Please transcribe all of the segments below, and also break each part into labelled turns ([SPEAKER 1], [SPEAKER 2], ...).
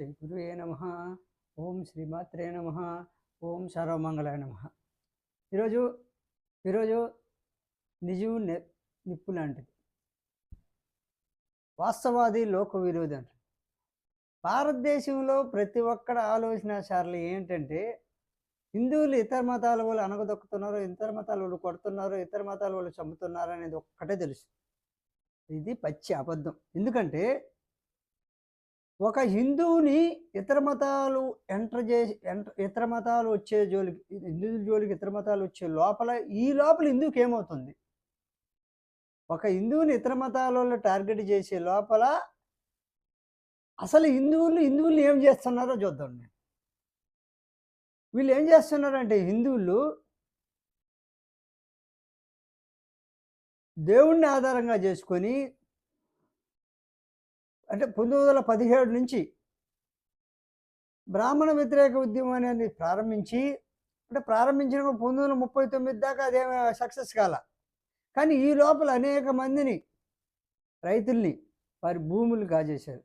[SPEAKER 1] శ్రీ గురువే నమ. ఓం శ్రీమాత్రే నమ. ఓం సర్వమంగళాయ నమ. ఈరోజు ఈరోజు నిజం నిప్పు లాంటిది. వాస్తవాది లోక విరోధి అంటారు భారతదేశంలో ప్రతి ఒక్కడ ఆలోచన సార్లు ఏంటంటే హిందువులు ఇతర మతాల వాళ్ళు అనగదొక్కుతున్నారు ఇతర మతాల వాళ్ళు కొడుతున్నారు ఇతర మతాల వాళ్ళు చంపుతున్నారు అనేది ఒక్కటే తెలుసు. ఇది పచ్చి అబద్ధం. ఎందుకంటే ఒక హిందువుని ఇతర మతాలు ఎంటర్ చేసి ఎంటర్ ఇతర మతాలు వచ్చే జోలికి హిందువుల జోలికి ఇతర మతాలు వచ్చే లోపల ఈ లోపల హిందువుకి ఏమవుతుంది? ఒక హిందువుని ఇతర మతాలలో టార్గెట్ చేసే లోపల అసలు హిందువులు హిందువులు ఏం చేస్తున్నారో చూద్దాం నేను. వీళ్ళు ఏం చేస్తున్నారంటే హిందువులు దేవుణ్ణి ఆధారంగా చేసుకొని అంటే పంతొమ్మిది వందల పదిహేడు నుంచి బ్రాహ్మణ వ్యతిరేక ఉద్యమం అనేది ప్రారంభించి అంటే ప్రారంభించిన పంతొమ్మిది వందల ముప్పై తొమ్మిది దాకా అదేమి సక్సెస్ కాల. కానీ ఈ లోపల అనేక మందిని రైతుల్ని వారి భూములు కాజేశారు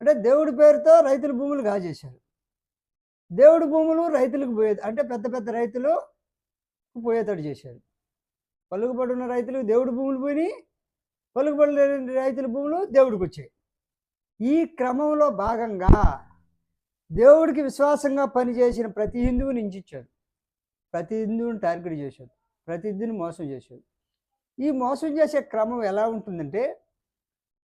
[SPEAKER 1] అంటే దేవుడి పేరుతో రైతుల భూములు కాజేశారు దేవుడి భూములు రైతులకు పోయేది అంటే పెద్ద పెద్ద రైతులు పోయేటట్టు చేశారు. పలుకుబడి ఉన్న రైతులకు దేవుడి భూములు పోయినాయి పలుకుబడి లేని రైతుల భూములు దేవుడికి వచ్చాయి ఈ క్రమంలో భాగంగా దేవుడికి విశ్వాసంగా పనిచేసిన ప్రతి హిందువుని ఇంచిచ్చాడు ప్రతి హిందువుని టార్గెట్ చేశాడు. ప్రతి హిందువుని మోసం చేశాడు. ఈ మోసం చేసే క్రమం ఎలా ఉంటుందంటే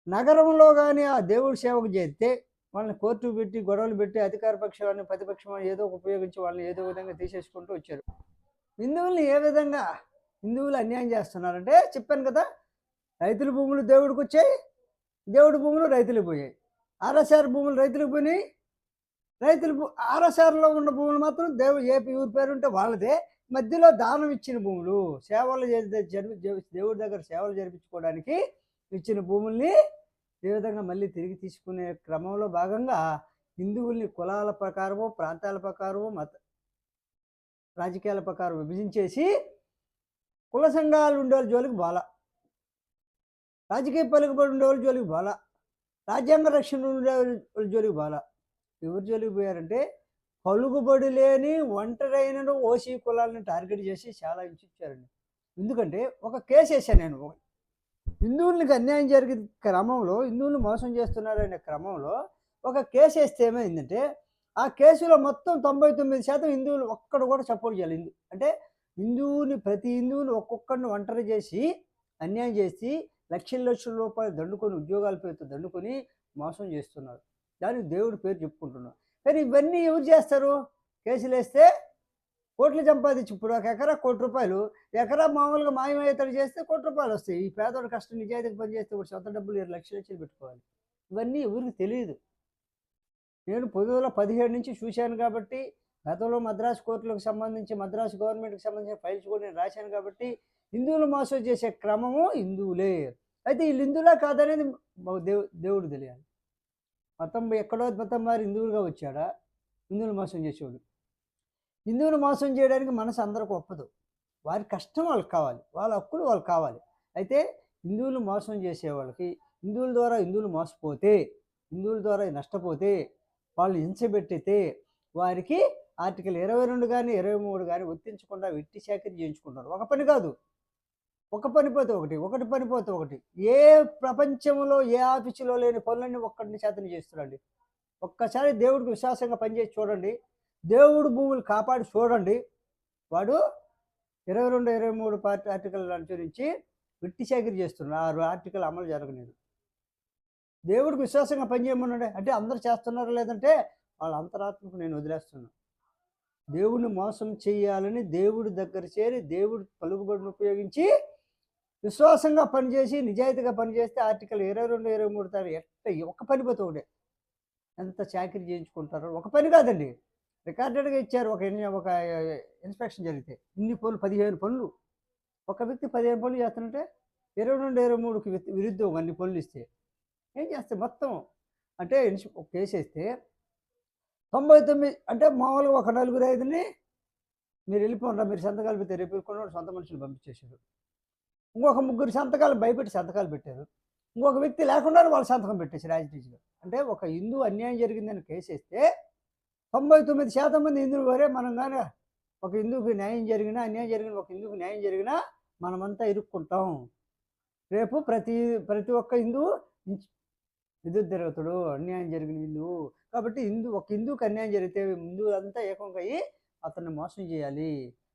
[SPEAKER 1] నగరంలో కానీ ఆ దేవుడి సేవకు చేస్తే వాళ్ళని కోర్టు పెట్టి గొడవలు పెట్టి అధికార పక్షాన్ని ప్రతిపక్షం ఏదో ఒక ఉపయోగించి వాళ్ళని ఏదో విధంగా తీసేసుకుంటూ వచ్చారు. హిందువుల్ని ఏ విధంగా హిందువులు అన్యాయం చేస్తున్నారంటే చెప్పాను కదా రైతుల భూములు దేవుడికి వచ్చాయి దేవుడి భూములు రైతులకు పోయాయి. ఆర్ఎస్ఆర్ భూములు రైతులకు పోయినాయి. రైతుల భూ ఆర్ఎస్ఆర్లో ఉన్న భూములు మాత్రం దేవు ఏపీ ఊరి పేరు ఉంటే వాళ్ళదే. మధ్యలో దానం ఇచ్చిన భూములు సేవలు జరిపి దేవుడి దగ్గర సేవలు జరిపించుకోవడానికి ఇచ్చిన భూముల్ని ఏ విధంగా మళ్ళీ తిరిగి తీసుకునే క్రమంలో భాగంగా హిందువుల్ని కులాల ప్రకారము ప్రాంతాల ప్రకారము మత రాజకీయాల ప్రకారం విభజించేసి కుల సంఘాలు ఉండే జోలికి బాల రాజకీయ పలుకుబడి ఉండేవాళ్ళు జోలికి బాల రాజ్యాంగ రక్షణ ఉండే వాళ్ళ జోలికి బాల ఎవరు జోలికి పోయారంటే పలుకుబడి లేని ఒంటరైన ఓసీ కులాలను టార్గెట్ చేసి చాలా హింసించారండి. ఎందుకంటే ఒక కేసు వేసాను నేను. హిందువులకి అన్యాయం జరిగే క్రమంలో హిందువులు మోసం చేస్తున్నారనే క్రమంలో ఒక కేసు వేస్తే ఏమైందంటే ఆ కేసులో మొత్తం తొంభై తొమ్మిది శాతం హిందువులు ఒక్కడు కూడా సపోర్ట్ చేయాలి అంటే హిందువుని ప్రతి హిందువుని ఒక్కొక్కరిని ఒంటరి చేసి అన్యాయం చేసి లక్షల లక్షల రూపాయలు దండుకొని ఉద్యోగాల పేరుతో దండుకొని మోసం చేస్తున్నారు. దానికి దేవుడి పేరు చెప్పుకుంటున్నారు కానీ ఇవన్నీ ఎవరు చేస్తారు? కేసులు వేస్తే కోట్లు సంపాదించి ఇప్పుడు ఒక ఎకరా కోటి రూపాయలు ఎకరా మామూలుగా మాయమయ్యేతడు చేస్తే కోటి రూపాయలు వస్తాయి. ఈ పేదోడు కష్టం నిజాయితీకి పని చేస్తే ఒక సొంత డబ్బులు ఇరవై లక్షలు లక్షలు పెట్టుకోవాలి. ఇవన్నీ ఎవరికి తెలియదు. నేను పంతొమ్మిది పదిహేడు నుంచి చూశాను కాబట్టి గతంలో మద్రాసు కోర్టులకు సంబంధించి మద్రాసు గవర్నమెంట్కి సంబంధించిన ఫైల్స్ కూడా నేను రాశాను కాబట్టి హిందువులు మోసం చేసే క్రమము హిందువులే. అయితే వీళ్ళు హిందువులా కాదనేది దేవు దేవుడు తెలియాలి. మతం ఎక్కడో మతం వారు హిందువులుగా వచ్చాడా? హిందువులు మోసం చేసేవాడు హిందువులు మోసం చేయడానికి మనసు అందరికి ఒప్పదు. వారి కష్టం వాళ్ళకి కావాలి. వాళ్ళ హక్కులు వాళ్ళకి కావాలి. అయితే హిందువులు మోసం చేసే వాళ్ళకి హిందువుల ద్వారా హిందువులు మోసపోతే హిందువుల ద్వారా నష్టపోతే వాళ్ళు హింసబెట్టితే వారికి ఆర్టికల్ ఇరవై రెండు కానీ ఇరవై మూడు కానీ వర్తించకుండా వెట్టి సేకరణ చేయించుకుంటారు ఒక పని కాదు. ఒక పని పోతే ఒకటి ఒకటి పని పోతే ఒకటి. ఏ ప్రపంచంలో ఏ ఆఫీసులో లేని పనులన్నీ ఒక్కడిని చేతని చేస్తున్నాండి ఒక్కసారి దేవుడికి విశ్వాసంగా పనిచేసి చూడండి. దేవుడు భూములు కాపాడి చూడండి. వాడు ఇరవై రెండు ఇరవై మూడు పార్టీ ఆర్టికల్ అనుసరించి విట్టి సేకరి చేస్తున్నారు ఆ ఆర్టికల్ అమలు జరగలేదు. దేవుడికి విశ్వాసంగా పనిచేయమన్నాడే అంటే అందరు చేస్తున్నారా లేదంటే వాళ్ళ అంతరాత్మకు నేను వదిలేస్తున్నాను. దేవుడిని మోసం చేయాలని దేవుడి దగ్గర చేరి దేవుడి పలుకుబడిని ఉపయోగించి విశ్వాసంగా పనిచేసి నిజాయితీగా పనిచేస్తే ఆర్టికల్ ఇరవై రెండు ఇరవై మూడు తారీఖు ఎట్ట ఒక పని పోతే ఎంత చాకరీ చేయించుకుంటారో. ఒక పని కాదండి. రికార్డెడ్గా ఇచ్చారు. ఒక ఒక ఇన్స్పెక్షన్ జరిగితే ఇన్ని పనులు పదిహేను పనులు. ఒక వ్యక్తి పదిహేను పనులు చేస్తుంటే ఇరవై రెండు ఇరవై మూడుకి విరుద్ధం అన్ని పనులు ఇస్తే. ఏం చేస్తే మొత్తం? అంటే ఒక కేసు వేస్తే తొంభై తొమ్మిది అంటే మామూలుగా ఒక నలుగురు ఐదుని మీరు వెళ్ళిపోండి మీరు సంతకాలు పెడితే రేపు కొన్నాడు సొంత మనుషులు పంపించేశారు ఇంకొక ముగ్గురు సంతకాలు భయపెట్టి సంతకాలు పెట్టారు. ఇంకొక వ్యక్తి లేకుండా వాళ్ళు సంతకం పెట్టేసి యాజిటీజ్గా అంటే ఒక హిందూ అన్యాయం జరిగిందని కేసేస్తే తొంభై తొమ్మిది శాతం మంది హిందువులు వరే మనం కానీ ఒక హిందువుకి న్యాయం జరిగినా అన్యాయం జరిగిన ఒక హిందువుకి న్యాయం జరిగినా మనమంతా ఇరుక్కుంటాం. రేపు ప్రతి ప్రతి ఒక్క హిందువు విద్యుత్ అన్యాయం జరిగిన హిందువు కాబట్టి హిందూ ఒక హిందూకి అన్యాయం జరిగితే హిందువులంతా ఏకంగా అయ్యి అతన్ని మోసం చేయాలి.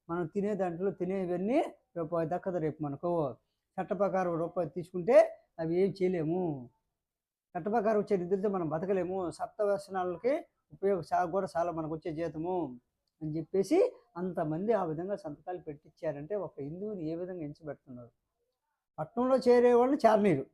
[SPEAKER 1] మనం తినే దాంట్లో తినేవన్నీ రూపాయి దక్కదు రేపు మనకు. చట్ట ప్రకారం రూపాయి తీసుకుంటే అవి ఏం చేయలేము. చట్ట ప్రకారం వచ్చే నిధులతో మనం బతకలేము. సప్త వ్యసనాలకి ఉపయోగ కూడా చాలా మనకు వచ్చే జీతము అని చెప్పేసి అంతమంది ఆ విధంగా సంతకాలు పెట్టించారంటే ఒక హిందువుని ఏ విధంగా ఎంచబెడుతున్నారు? పట్టణంలో చేరే వాళ్ళు చేరనీరు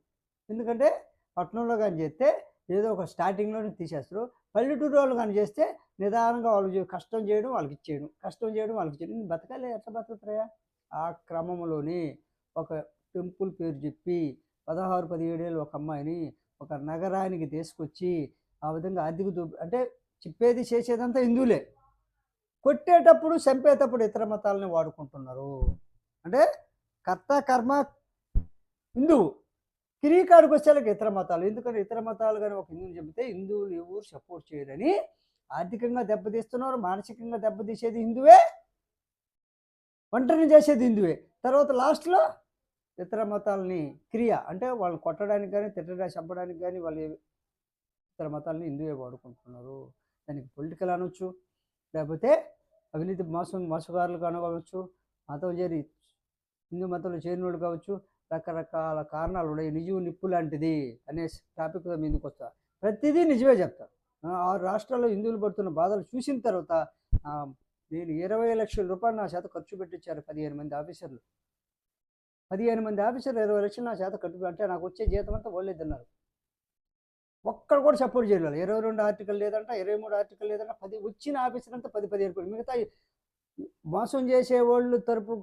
[SPEAKER 1] ఎందుకంటే పట్టణంలో కానీ చేస్తే ఏదో ఒక స్టార్టింగ్లోనే తీసేస్తారు. పల్లెటూరు వాళ్ళు కానీ చేస్తే నిదానంగా వాళ్ళు కష్టం చేయడం వాళ్ళకి ఇచ్చేయడం. కష్టం చేయడం వాళ్ళకి ఇచ్చేయడం. బతకాలి ఎట్లా బతుకుతారా ఆ క్రమంలోనే ఒక టెంపుల్ పేరు చెప్పి పదహారు పదిహేడేళ్ళు ఒక అమ్మాయిని ఒక నగరానికి తీసుకొచ్చి ఆ విధంగా ఆర్థిక దుబ్బ అంటే చెప్పేది చేసేదంతా హిందువులే. కొట్టేటప్పుడు చంపేటప్పుడు ఇతర మతాలని వాడుకుంటున్నారు. అంటే కర్త కర్మ హిందువు. కిరీకాడికి వచ్చేలాగా ఇతర మతాలు. ఎందుకంటే ఇతర మతాలు కానీ ఒక హిందువుని చెబితే హిందువులు ఎవరు సపోర్ట్ చేయరని ఆర్థికంగా దెబ్బతీస్తున్నారు మానసికంగా దెబ్బతీసేది హిందువే ఒంటరిని చేసేది హిందువే. తర్వాత లాస్ట్లో ఇతర మతాలని క్రియ అంటే వాళ్ళు కొట్టడానికి కానీ తిట్టడానికి చంపడానికి కానీ వాళ్ళు ఇతర మతాలని హిందువే వాడుకుంటున్నారు. దానికి పొలిటికల్ అనొచ్చు లేకపోతే అవినీతి మోసం మోసగారులు కానవచ్చు మతం చేరి హిందూ మతంలో చేరినోడు కావచ్చు రకరకాల కారణాలు ఉన్నాయి. నిజం నిప్పు లాంటిది అనే టాపిక్ మీదకి వస్తా ప్రతిదీ నిజమే చెప్తా. ఆ, ఆరు రాష్ట్రాల్లో హిందువులు పడుతున్న బాధలు చూసిన తర్వాత నేను ఇరవై లక్షల రూపాయలు నా చేత ఖర్చు పెట్టించారు పదిహేను మంది ఆఫీసర్లు. పదిహేను మంది ఆఫీసర్లు ఇరవై లక్షలు నా చేత ఖర్చు అంటే నాకు వచ్చే జీతం అంతా వాళ్ళే తిన్నారు ఒక్కడు కూడా సపోర్ట్ చేయలేదు. ఇరవై రెండు ఆర్టికల్ లేదంట ఇరవై మూడు ఆర్టికల్ లేదంట పది వచ్చిన ఆఫీసర్ అంతా పది పదిహేను కోట్లు మిగతా మోసం చేసే వాళ్ళు తరపు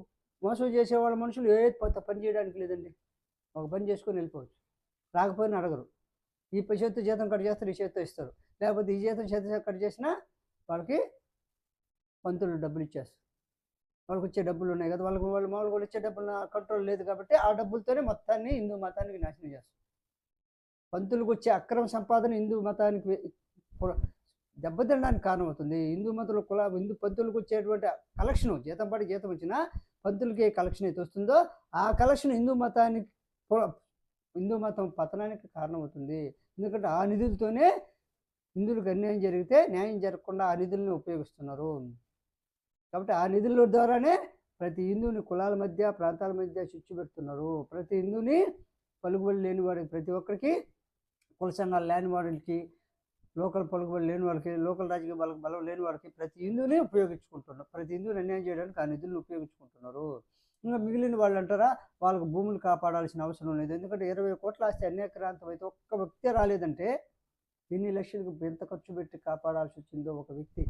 [SPEAKER 1] మోసం చేసేవాళ్ళ మనుషులు ఏ పని చేయడానికి లేదండి. ఒక పని చేసుకొని వెళ్ళిపోవచ్చు. రాకపోయినా అడగరు. ఈ ప- జీతం కట్ చేస్తారు ఈ చేత్తో ఇస్తారు. లేకపోతే ఈ జీతం చేత కట్ చేసినా వాళ్ళకి పంతులు డబ్బులు ఇచ్చేస్తారు. వాళ్ళకి వచ్చే డబ్బులు ఉన్నాయి కదా వాళ్ళకి వాళ్ళు మామూలుగా వచ్చే డబ్బులు కంట్రోల్ లేదు కాబట్టి ఆ డబ్బులతోనే మొత్తాన్ని హిందూ మతానికి నాశనం చేస్తారు. పంతులకు వచ్చే అక్రమ సంపాదన హిందూ మతానికి దెబ్బతినడానికి కారణమవుతుంది. హిందూ మతంలో కుల హిందూ పంతులకు వచ్చేటువంటి కలెక్షన్ జీతం పడి జీతం వచ్చినా పంతులకి ఏ కలెక్షన్ అయితే వస్తుందో ఆ కలెక్షన్ హిందూ మతానికి హిందూ మతం పతనానికి కారణమవుతుంది. ఎందుకంటే ఆ నిధులతోనే హిందువులకు అన్యాయం జరిగితే న్యాయం జరగకుండా ఆ నిధులను ఉపయోగిస్తున్నారు. కాబట్టి ఆ నిధుల ద్వారానే ప్రతి హిందువుని కులాల మధ్య ప్రాంతాల మధ్య చిచ్చు పెడుతున్నారు. ప్రతి హిందువుని పలుకుబడి లేని వాడికి ప్రతి ఒక్కరికి కుల సంఘాలు లేని వాడికి లోకల్ పలుకుబడి లేని వాళ్ళకి లోకల్ రాజకీయ బలం బలం లేని వాళ్ళకి ప్రతి హిందువునే ఉపయోగించుకుంటున్నారు. ప్రతి హిందువుని అన్యాయం చేయడానికి ఆ నిధులను ఉపయోగించుకుంటున్నారు. ఇంకా మిగిలిన వాళ్ళు అంటారా వాళ్ళకు భూములు కాపాడాల్సిన అవసరం లేదు. ఎందుకంటే ఇరవై కోట్ల ఆస్తి అన్యాక్రాంతం అయితే ఒక్క వ్యక్తి రాలేదంటే ఎన్ని లక్షలకు ఎంత ఖర్చు పెట్టి కాపాడాల్సి వచ్చిందో ఒక వ్యక్తి?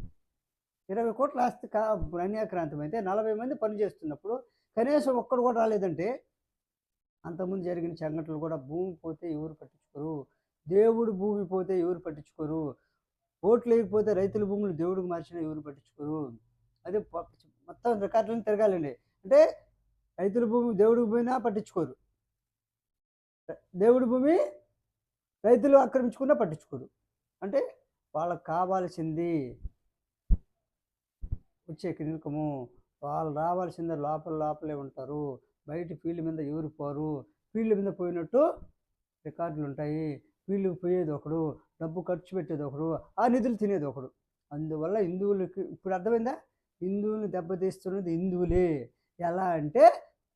[SPEAKER 1] ఇరవై కోట్ల ఆస్తి కా అన్యాక్రాంతం అయితే నలభై మంది పని చేస్తున్నప్పుడు కనీసం ఒక్కడు కూడా రాలేదంటే అంతకుముందు జరిగిన సంఘటనలు కూడా భూమి పోతే ఎవరు పట్టించుకోరు. దేవుడు భూమి పోతే ఎవరు పట్టించుకోరు? ఓట్లు లేకపోతే రైతుల భూములు దేవుడికి మార్చినా ఎవరు పట్టించుకోరు? అదే మొత్తం రికార్డులను తిరగాలండి. అంటే రైతుల భూమి దేవుడికి పోయినా పట్టించుకోరు. దేవుడి భూమి రైతులు ఆక్రమించుకున్నా పట్టించుకోరు. అంటే వాళ్ళకి కావాల్సింది వచ్చే కినుకము వాళ్ళు రావాల్సింది లోపల లోపలే ఉంటారు. బయట ఫీల్డ్ మీద ఎవరు పోరు? ఫీల్డ్ మీద పోయినట్టు రికార్డులు ఉంటాయి. వీళ్ళు పోయేది ఒకడు డబ్బు ఖర్చు పెట్టేది ఒకడు ఆ నిధులు తినేది ఒకడు. అందువల్ల హిందువులకి ఇప్పుడు అర్థమైందా? హిందువుని దెబ్బతీస్తున్నది హిందువులే. ఎలా అంటే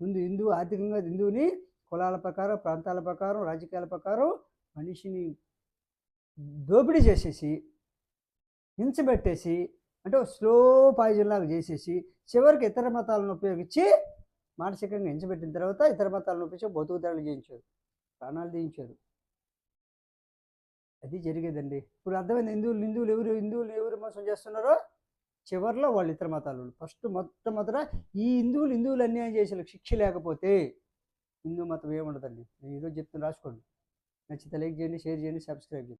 [SPEAKER 1] ముందు హిందువు ఆర్థికంగా హిందువుని కులాల ప్రకారం ప్రాంతాల ప్రకారం రాజకీయాల ప్రకారం మనిషిని దోపిడీ చేసేసి హింసబెట్టేసి అంటే స్లో పాయిజన్లాగా చేసేసి చివరికి ఇతర మతాలను ఉపయోగించి మానసికంగా హింసబెట్టిన తర్వాత ఇతర మతాలను ఉపయోగించి బతుకుదారులు చేయించారు ప్రాణాలు తీయించారు. అది జరిగేదండి. ఇప్పుడు అర్థమైంది. హిందువులు హిందువులు ఎవరు హిందువులు ఎవరు మోసం చేస్తున్నారో? చివరిలో వాళ్ళు ఇతర మతాలు ఫస్ట్ మొట్టమొదట ఈ హిందువులు హిందువులు అన్యాయం చేసే శిక్ష లేకపోతే హిందూ మతం ఏముండదండి నేను ఈరోజు చెప్తున్నా రాసుకోండి. నచ్చితే లైక్ చేయండి షేర్ చేయండి సబ్స్క్రైబ్ చేయండి.